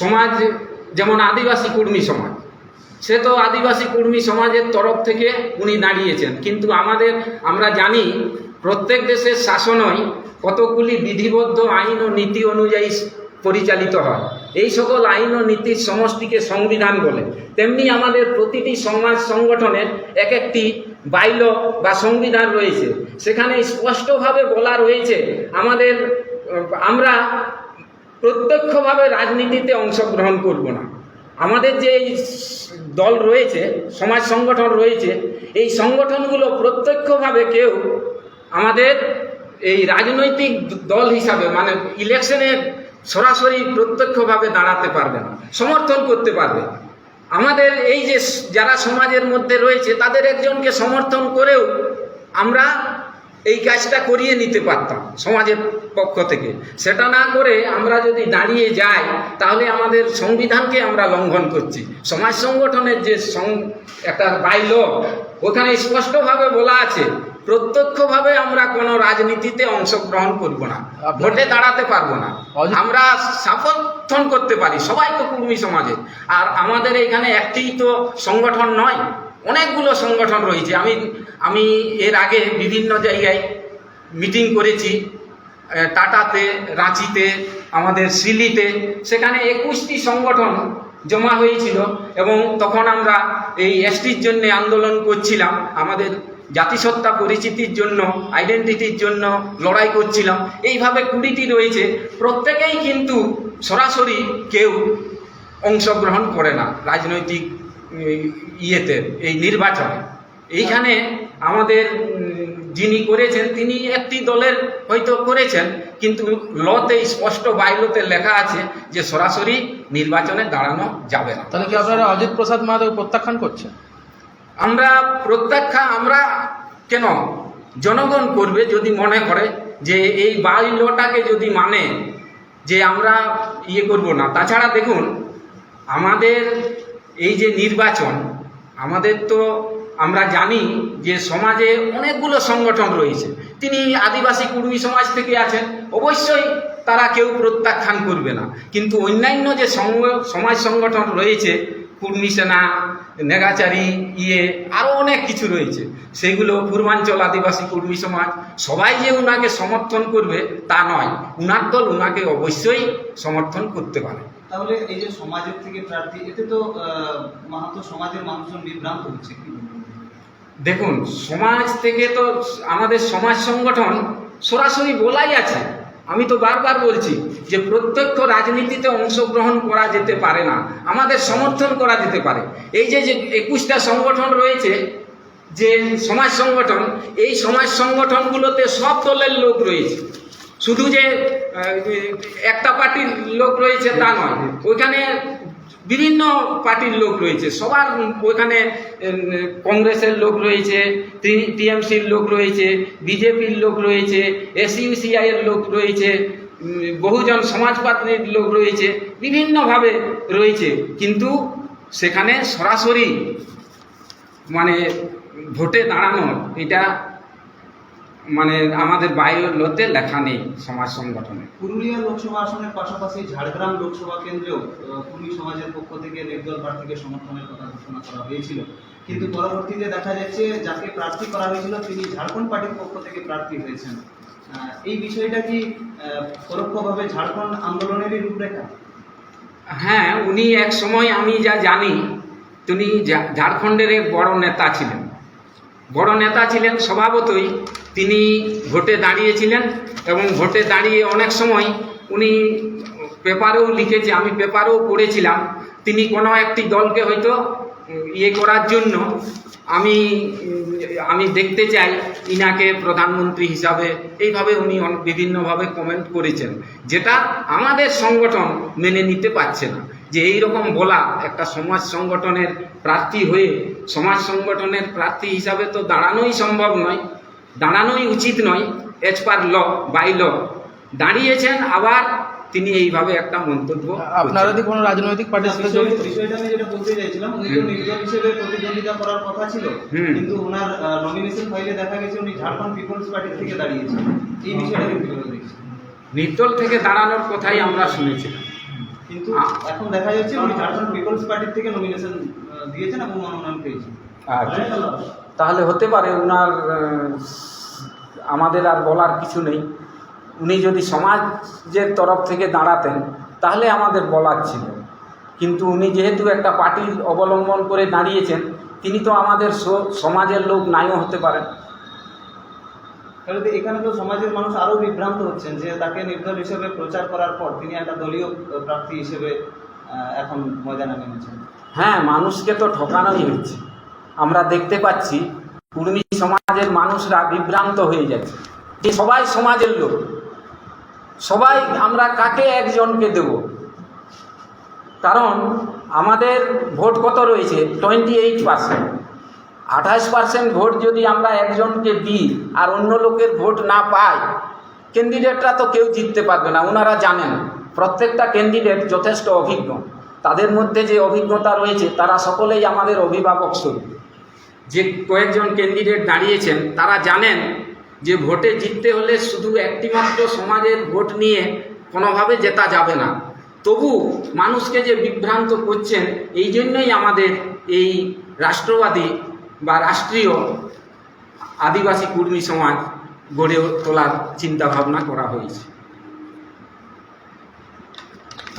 সমাজ, যেমন আদিবাসী কুর্মী সমাজ, সে তো আদিবাসী কুর্মী সমাজের তরফ থেকে উনি দাঁড়িয়েছেন। কিন্তু আমাদের, আমরা জানি প্রত্যেক দেশের শাসনই কতগুলি বিধিবদ্ধ আইন ও নীতি অনুযায়ী পরিচালিত হয়। এই সকল আইন ও নীতির সমষ্টিকে সংবিধান বলে। তেমনি আমাদের প্রতিটি সমাজ সংগঠনের এক একটি বাইল বা সংবিধান রয়েছে। সেখানে স্পষ্টভাবে বলা রয়েছে, আমাদের, আমরা প্রত্যক্ষভাবে রাজনীতিতে অংশগ্রহণ করব না। আমাদের যে দল রয়েছে, সমাজ সংগঠন রয়েছে, এই সংগঠনগুলো প্রত্যক্ষভাবে কেউ আমাদের এই রাজনৈতিক দল হিসাবে মানে ইলেকশনে সরাসরি প্রত্যক্ষভাবে দাঁড়াতে পারবে না, সমর্থন করতে পারবে আমাদের এই যে যারা সমাজের মধ্যে রয়েছে, তাদের একজনকে সমর্থন করেও আমরা এই কাজটা করিয়ে নিতে পারতাম, সমাজের পক্ষ থেকে। সেটা না করে আমরা যদি দাঁড়িয়ে যাই তাহলে আমাদের সংবিধানকে আমরা লঙ্ঘন করছি। সমাজ সংগঠনের যে সং- একটা বাইল ওখানে স্পষ্টভাবে বলা আছে প্রত্যক্ষভাবে আমরা কোনো রাজনীতিতে অংশগ্রহণ করব না ভোটে দাঁড়াতে পারব না। আমরা সমর্থন করতে পারি সবাই তো কুর্মী সমাজে। আর আমাদের এখানে একটিই তো সংগঠন নয় অনেকগুলো সংগঠন রয়েছে। আমি আমি এর আগে বিভিন্ন জায়গায় মিটিং করেছি। টাটাতে, রাঁচিতে, আমাদের সিলিতে, সেখানে একুশটি সংগঠন জমা হয়েছিল এবং তখন আমরা এই এসটির জন্য আন্দোলন করছিলাম, আমাদের জাতিসত্তা পরিচিতির জন্য আইডেন্টিটির জন্য লড়াই করছিলাম। এইভাবে কুড়িটি রয়েছে, প্রত্যেকেই কিন্তু সরাসরি কেউ অংশগ্রহণ করে না রাজনৈতিক ইয়েতে, এই নির্বাচনে। এইখানে আমাদের যিনি করেছেন তিনি একটি দলের হয়তো করেছেন কিন্তু লতে স্পষ্ট বাইলতে লেখা আছে যে সরাসরি নির্বাচনে দাঁড়ানো যাবে না। তাহলে কি আপনারা অজিত প্রসাদ মাহাতো প্রত্যাখ্যান করছেন? আমরা প্রত্যাখ্যা আমরা কেন? জনগণ করবে যদি মনে করে যে এই বাইলটাকে যদি মানে যে আমরা ইয়ে করব না। তাছাড়া দেখুন আমাদের এই যে নির্বাচন আমাদের তো আমরা জানি যে সমাজে অনেকগুলো সংগঠন রয়েছে। তিনি আদিবাসী কুর্মী সমাজ থেকে আছেন। অবশ্যই তারা কেউ প্রত্যাখ্যান করবে না। কিন্তু অন্যান্য যে সমাজ সংগঠন রয়েছে, কুর্মী সেনা, নেগাচারি ইয়ে আরও অনেক কিছু রয়েছে। সেগুলো পূর্বাঞ্চল আদিবাসী কুর্মী সমাজ, সবাই যে উনাকে সমর্থন করবে তা নয়। উনার দল উনাকে অবশ্যই সমর্থন করতে পারে। তাহলে এই যে সমাজের থেকে প্রার্থী, এতে তো মাহাতো সমাজের মানুষজন বিভ্রান্ত হচ্ছে। কি? দেখুন, সমাজ থেকে তো আমাদের সমাজ সংগঠন সরাসরি বলাই আছে। আমি তো বারবার বলছি যে প্রত্যক্ষ রাজনীতিতে অংশগ্রহণ করা যেতে পারে না, আমাদের সমর্থন করা যেতে পারে। এই যে যে একুশটা সংগঠন রয়েছে, যে সমাজ সংগঠন, এই সমাজ সংগঠনগুলোতে সব দলের লোক রয়েছে। শুধু যে একটা পার্টির লোক রয়েছে তা নয়, ওইখানে বিভিন্ন পার্টির লোক রয়েছে। সবার ওইখানে কংগ্রেসের লোক রয়েছে টিএমসির লোক রয়েছে, বিজেপির লোক রয়েছে, এসইউসিআই এর লোক রয়েছে বহুজন সমাজবাদীর লোক রয়েছে, বিভিন্নভাবে রয়েছে। কিন্তু সেখানে সরাসরি মানে ভোটে দাঁড়ানো, এটা মানে আমাদের বায়োলতে লেখা নেই সমাজ সংগঠনে। পুরুলিয়া লোকসভা আসনের পাশাপাশি ঝাড়গ্রাম লোকসভা কেন্দ্রেও কুর্মী সমাজের পক্ষ থেকে নির্দল প্রার্থীকে সমর্থনের কথা ঘোষণা করা হয়েছিল। কিন্তু পরবর্তীতে দেখা যাচ্ছে যাকে প্রার্থী করা হয়েছিল তিনি ঝাড়খণ্ড পার্টির পক্ষ থেকে প্রার্থী হয়েছেন। এই বিষয়টা কি পরোক্ষভাবে ঝাড়খণ্ড আন্দোলনেরই রূপরেখা? হ্যাঁ উনি এক সময় আমি যা জানি তিনি ঝাড়খণ্ডের এক বড় নেতা ছিলেন। বড় নেতা ছিলেন স্বভাবতই, তিনি ভোটে দাঁড়িয়েছিলেন এবং ভোটে দাঁড়িয়ে অনেক সময় উনি পেপারেও লিখেছে, আমি পেপারেও পড়েছিলাম, তিনি কোনো একটি দলকে হয়তো ইয়ে করার জন্য আমি আমি দেখতে চাই ইনাকে প্রধানমন্ত্রী হিসাবে। এইভাবে উনি বিভিন্নভাবে কমেন্ট করেছেন, যেটা আমাদের সংগঠন মেনে নিতে পারছে না। যে এই রকম বলা একটা সমাজ সংগঠনের প্রার্থী হয়ে সমাজ সংগঠনের প্রার্থী হিসাবে তো দাঁড়ানোই সম্ভব নয় দাঁড়ানোই উচিত নয় age per law by law দাঁড়িয়েছেন আবার তিনি এইভাবে একটা মন্তব্য আপনারা করছেন। কোনো রাজনৈতিক পার্টির সাথে জড়িত বিষয়টা আমি যেটা বলতে চাইছিলাম উনি তো নির্দল হিসেবে প্রতিদ্বন্দ্বিতা করার কথা ছিল। কিন্তু ওনার নমিনেশন ফাইলে দেখা গেছে উনি ঝাড়খণ্ড পিপলস পার্টির থেকে দাঁড়িয়েছেন এই কীভাবে দেখছেন নির্দল থেকে দাঁড়ানোর কথাই আমরা শুনেছিলাম কিন্তু এখন দেখা যাচ্ছে উনি ঝাড়খণ্ড পিপলস পার্টির থেকে নমিনেশন দিয়েছেন এবং মনোনয়ন পেয়েছেন। আচ্ছা। তাহলে হতে পারে ওনার আমাদের আর বলার কিছু নেই। উনি যদি সমাজের তরফ থেকে দাঁড়াতেন, তাহলে আমাদের বলার ছিল। কিন্তু উনি যেহেতু একটা পার্টি অবলম্বন করে দাঁড়িয়েছেন, তিনি তো আমাদের সমাজের লোক নাইও হতে পারেন। তাহলে এখানে তো সমাজের মানুষ আরও বিভ্রান্ত হচ্ছেন যে তাকে নির্দল হিসেবে প্রচার করার পর তিনি একটা দলীয় প্রার্থী হিসেবে এখন ময়দানে নেমেছেন। হ্যাঁ মানুষকে তো ঠকানোই হচ্ছে। আমরা দেখতে পাচ্ছি কুর্মী সমাজের মানুষরা বিভ্রান্ত হয়ে যাচ্ছে। যে সবাই সমাজের লোক। সবাই আমরা কাকে একজনকে দেব? কারণ আমাদের ভোট কত রয়েছে? টোয়েন্টি এইট পার্সেন্ট আঠাশ পার্সেন্ট ভোট যদি আমরা একজনকে দিই আর অন্য লোকের ভোট না পাই ক্যান্ডিডেটরা তো কেউ জিততে পারবে না ওনারা জানেন, প্রত্যেকটা ক্যান্ডিডেট যথেষ্ট অভিজ্ঞ। তাদের মধ্যে যে অভিজ্ঞতা রয়েছে, তারা সকলেই আমাদের অভিভাবক স্বরূপ। যে কয়েকজন ক্যান্ডিডেট দাঁড়িয়েছেন, তারা জানেন যে ভোটে জিততে হলে শুধু একটিমাত্র সমাজের ভোট নিয়ে কোনোভাবে জেতা যাবে না। তবু মানুষকে যে বিভ্রান্ত করছেন, এই জন্যই আমাদের এই রাষ্ট্রবাদী বা রাষ্ট্রীয় আদিবাসী কুর্মী সমাজ গড়ে তোলার চিন্তা ভাবনা করা হয়েছে।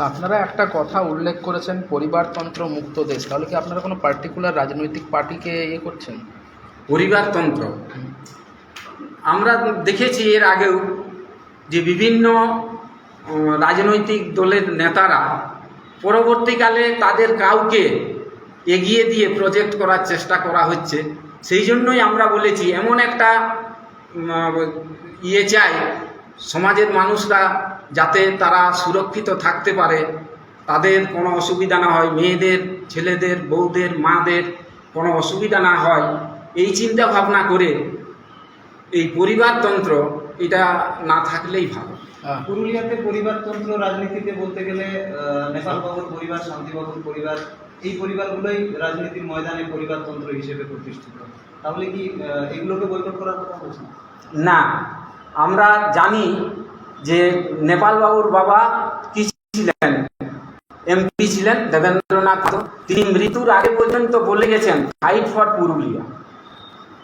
আপনারা একটা কথা উল্লেখ করেছেন পরিবারতন্ত্র মুক্ত দেশ। তাহলে কি আপনারা কোনো পার্টিকুলার রাজনৈতিক পার্টিকে ইয়ে করছেন? পরিবারতন্ত্র। আমরা দেখেছি এর আগেও যে বিভিন্ন রাজনৈতিক দলের নেতারা পরবর্তীকালে তাদের কাউকে এগিয়ে দিয়ে প্রজেক্ট করার চেষ্টা করা হচ্ছে। সেই জন্যই আমরা বলেছি, এমন একটা ইয়ে চাই, সমাজের মানুষরা যাতে তারা সুরক্ষিত থাকতে পারে। তাদের কোনো অসুবিধা না হয়, মেয়েদের, ছেলেদের, বউদের, মাদের কোনো অসুবিধা না হয়। এই চিন্তা ভাবনা করে এই পরিবারতন্ত্র, এটা না থাকলেই ভালো। পুরুলিয়াতে পরিবারতন্ত্র রাজনীতিতে বলতে গেলে নেপাল বাবুর পরিবার, শান্তিবাবুর পরিবার এই পরিবারগুলোই রাজনীতির ময়দানে পরিবারতন্ত্র হিসেবে প্রতিষ্ঠিত। তাহলে কি এগুলোকে বৈকট করার কথা বলছেন? না, আমরা জানি যে নেপালবাবুর বাবা কি ছিলেন? এমপি ছিলেন দেবেন্দ্রনাথ তিনি মৃত্যুর আগে পর্যন্ত বলে গেছেন ফাইট ফর পুরুলিয়া।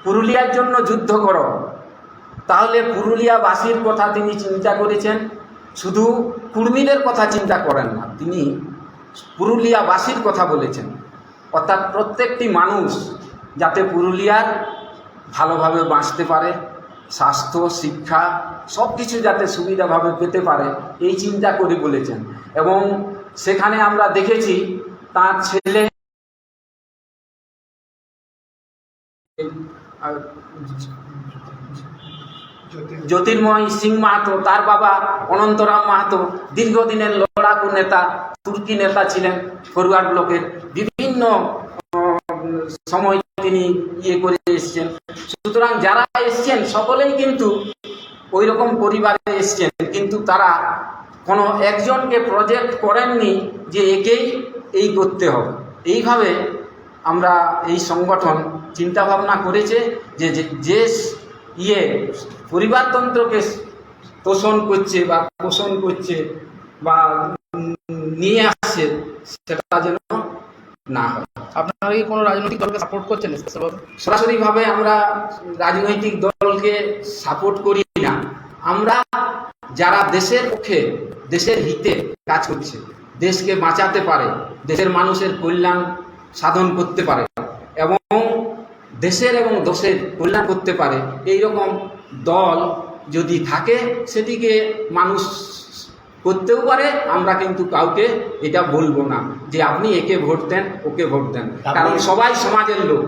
পুরুলিয়ার জন্য যুদ্ধ করো। তাহলে পুরুলিয়াবাসীর কথা তিনি চিন্তা করেছেন। শুধু কুর্মীদের কথা চিন্তা করেন না, তিনি পুরুলিয়াবাসীর কথা বলেছেন। অর্থাৎ প্রত্যেকটি মানুষ যাতে পুরুলিয়ার ভালোভাবে বাঁচতে পারে, স্বাস্থ্য, শিক্ষা সব কিছু যাতে সুবিধাভাবে পেতে পারে, এই চিন্তা করে বলেছেন। এবং সেখানে আমরা দেখেছি তার ছেলে জ্যোতির্ময় সিং মাহাতো, তার বাবা অনন্তরাম মাহাতো, দীর্ঘদিনের লড়াকু নেতা, তুর্কি নেতা ছিলেন ফরওয়ার্ড ব্লকের। বিভিন্ন সময় তিনি ইয়ে করে এসছেন। সুতরাং যারা এসছেন, সকলেই কিন্তু ওই রকম পরিবারে এসছেন, কিন্তু তারা কোনো একজনকে প্রজেক্ট করেননি যে একেই এই করতে হবে। এইভাবে আমরা এই সংগঠন চিন্তাভাবনা করেছে যে- যে ইয়ে পরিবারতন্ত্রকে তোষণ করছে বা পোষণ করছে বা নিয়ে আসছে, সেটা যেন না হয়। আপনারা কি কোনো রাজনৈতিক দলকে সাপোর্ট করছেন সরাসরিভাবে আমরা রাজনৈতিক দলকে সাপোর্ট করি না। আমরা যারা দেশের পক্ষে, দেশের হিতে কাজ করছে, দেশকে বাঁচাতে পারে, দেশের মানুষের কল্যাণ সাধন করতে পারে এবং দেশের এবং দেশের কল্যাণ করতে পারে। এই রকম দল যদি থাকে সেটিকে মানুষ করতেও পারে। আমরা কিন্তু কাউকে এটা বলব না যে আপনি একে ভোট দেন ওকে ভোট দেন। কারণ সবাই সমাজের লোক।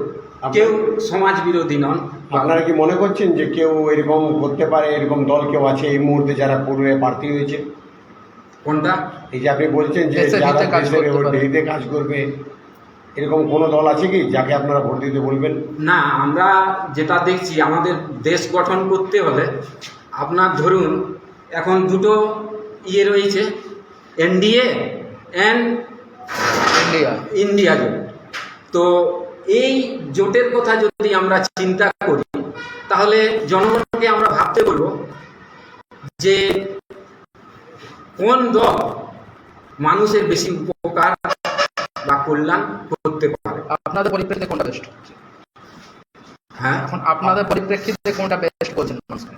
কেউ সমাজ বিরোধী নন। আপনারা কি মনে করছেন যে কেউ এরকম করতে পারে এরকম দল কেউ আছে এই মুহূর্তে যারা পুরুলিয়ায় প্রার্থী হয়েছে? কোনটা? এই যে আপনি বলছেন যে যারা কাজ করবে এরকম কোনো দল আছে কি যাকে আপনারা ভোট দিতে বলবেন? না আমরা যেটা দেখছি আমাদের দেশ গঠন করতে হলে আপনার ধরুন এখন দুটো ইয়ে রয়েছে এনডিএ অ্যান্ড ইন্ডিয়া। ইন্ডিয়া জোট। তো এই জোটের কথা যদি আমরা চিন্তা করি তাহলে জনগণকে আমরা ভাবতে বলব যে কোন দল মানুষের বেশি উপকার বা কল্যাণ করতে পারে। আপনাদের পরিপ্রেক্ষিতে কোনটা বেস্ট হ্যাঁ? এখন আপনাদের পরিপ্রেক্ষিতে কোনটা বেস্ট বলছেন? মানুষকে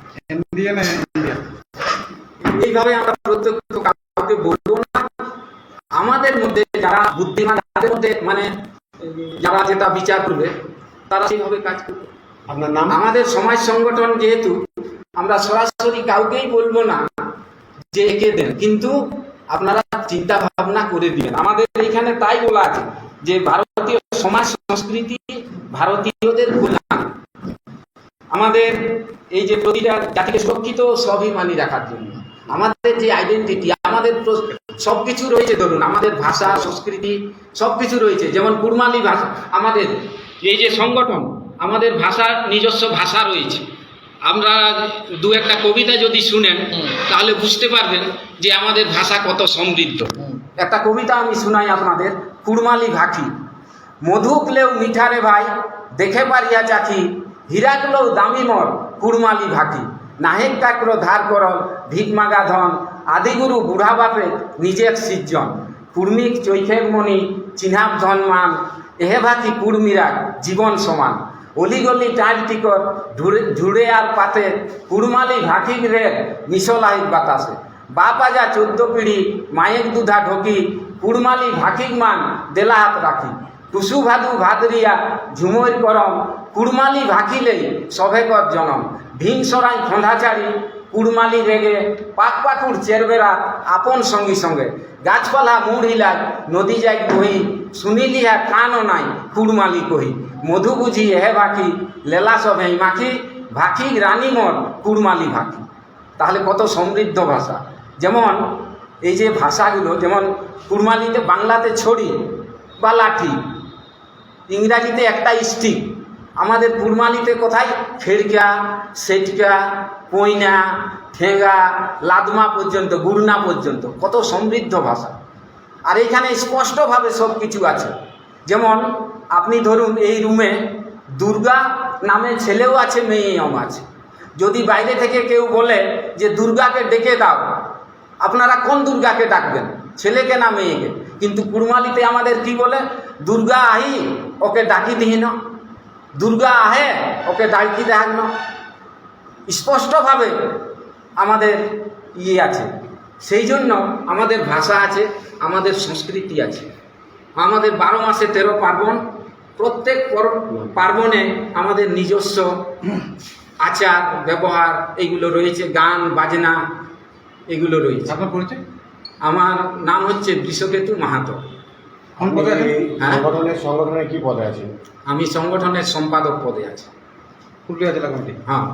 এইভাবে আমরা প্রত্যক্ষ কাউকে বলব না। আমাদের মধ্যে যারা বুদ্ধিমান তাদের মধ্যে মানে যারা যেটা বিচার করবে তারা সেইভাবে কাজ করবে। আপনার নাম? আমাদের সমাজ সংগঠন যেহেতু আমরা সরাসরি কাউকেই বলব না যে একে দেন। কিন্তু আপনারা চিন্তা ভাবনা করে দিবেন। আমাদের এইখানে তাই বলা আছে যে ভারতীয় সমাজ সংস্কৃতি ভারতীয়দের কল্যাণ। আমাদের এই যে প্রতিটা জাতিকে সুরক্ষিত স্বাভিমানী রাখার জন্য। আমাদের যে আইডেন্টিটি আমাদের সব কিছু রয়েছে ধরুন, আমাদের ভাষা, সংস্কৃতি সব কিছু রয়েছে। যেমন কুরমালি ভাষা, আমাদের এই যে সংগঠন, আমাদের ভাষা নিজস্ব ভাষা রয়েছে। আমরা দু একটা কবিতা যদি শুনেন তাহলে বুঝতে পারবেন যে আমাদের ভাষা কত সমৃদ্ধ। একটা কবিতা আমি শুনাই আপনাদের কুরমালি ভাখি। মধুকলেও মিঠারে ভাই দেখে পারিয়া চাখি। হীরাকলেও দামি মর কুরমালি ভাখি। নাহেক কাকর ধার করল ভিক মাগা ধন। আদিগুরু বুড়া বাপে নিজের সিজ্জন কুর্মিক চৈখের মণি চিনাব ধনমান। এহে ভাতি কুর্মিরা জীবন সমান। অলিগলি টাইল টিকট ঝুড়ে ঝুড়ে আর পাতে কুড়মালি ভাকিক রে মিশলাহিক বাতাসে। বাপ আজা চোদ্দ পিড়ি, মায়ের দুধা ঢকি, কুড়মালি ভাকিক মান দেলা হাত রাখি। টুসু ভাদু ভাদরিয়া ঝুমর করম কুড়মালি ভাকিলেই সভেকর জনম। ভীম সরাই খন্ধাচারি কুড়মালি রেগে, পাক পাকুর চেরবেরা আপন সঙ্গী সঙ্গে। গাছপালা মুড় হিলায় নদী যাই কহি শুনিলিহা কানও নাই কুড়মালি কহি মধু বুঝি এহে ভাকি লেলা সবে মাখি ভাকি রানী মর কুড়মালি ভাকি তাহলে কত সমৃদ্ধ ভাষা যেমন এই যে ভাষাগুলো, যেমন কুড়মালিতে বাংলাতে ছড়ি বা লাঠি, ইংরাজিতে একটা স্টিক, আমাদের কুড়মালিতে কোথায়? খেড়কা সেটকা কইনা ঠেঙ্গা, লাদমা পর্যন্ত, গুড়না পর্যন্ত। কত সমৃদ্ধ ভাষা। আর এখানে স্পষ্টভাবে সব কিছু আছে। যেমন আপনি ধরুন এই রুমে দুর্গা নামে ছেলেও আছে, মেয়েও আছে। যদি বাইরে থেকে কেউ বলে যে, দুর্গাকে ডেকে দাও। আপনারা কোন দুর্গাকে ডাকবেন? ছেলেকে না মেয়েকে? কিন্তু কুরমালিতে আমাদের কি বলে? দুর্গা আহি, ওকে ডাকি দিহি না। দুর্গা আহে, ওকে ডাকি দেখান স্পষ্টভাবে আমাদের ইয়ে আছে। সেই জন্য আমাদের ভাষা আছে আমাদের সংস্কৃতি আছে। আমাদের বারো মাসে তেরো পার্বণ প্রত্যেক পর- পার্বণে আমাদের নিজস্ব আচার ব্যবহার এগুলো রয়েছে গান বাজনা এগুলো রয়েছে। আপনার পরিচয়? আমার নাম হচ্ছে বৃষকেতু মাহাতো। হ্যাঁ। সংগঠনের সংগঠনের কি পদে আছে আমি সংগঠনের সম্পাদক পদে আছি। পুরুলিয়া জেলা কমিটি? হ্যাঁ।